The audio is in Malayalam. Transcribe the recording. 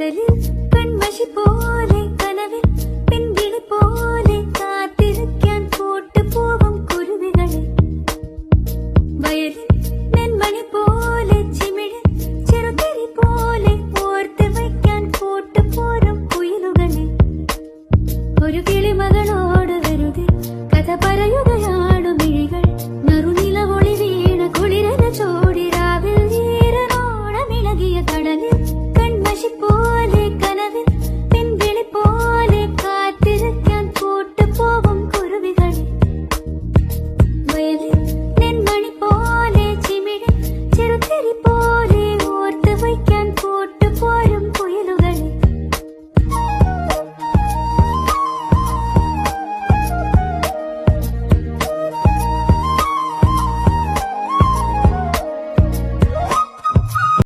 കടലിൽ കൺമഷി പോലെ കനവിൽ പെൺകിളി പോലെ കാത്തിരിക്കാൻ പോട്ട് പൂവും കുരുവികളിൽ വയലിൽ നെന്മണി പോലെ ചിമിഴിൽ ചെറുതരി പോലെ ഓർത്ത് വയ്ക്കാൻ പോട്ട് പോരും കുയിലുകളിൽ ഒരു കിളിമകളോ very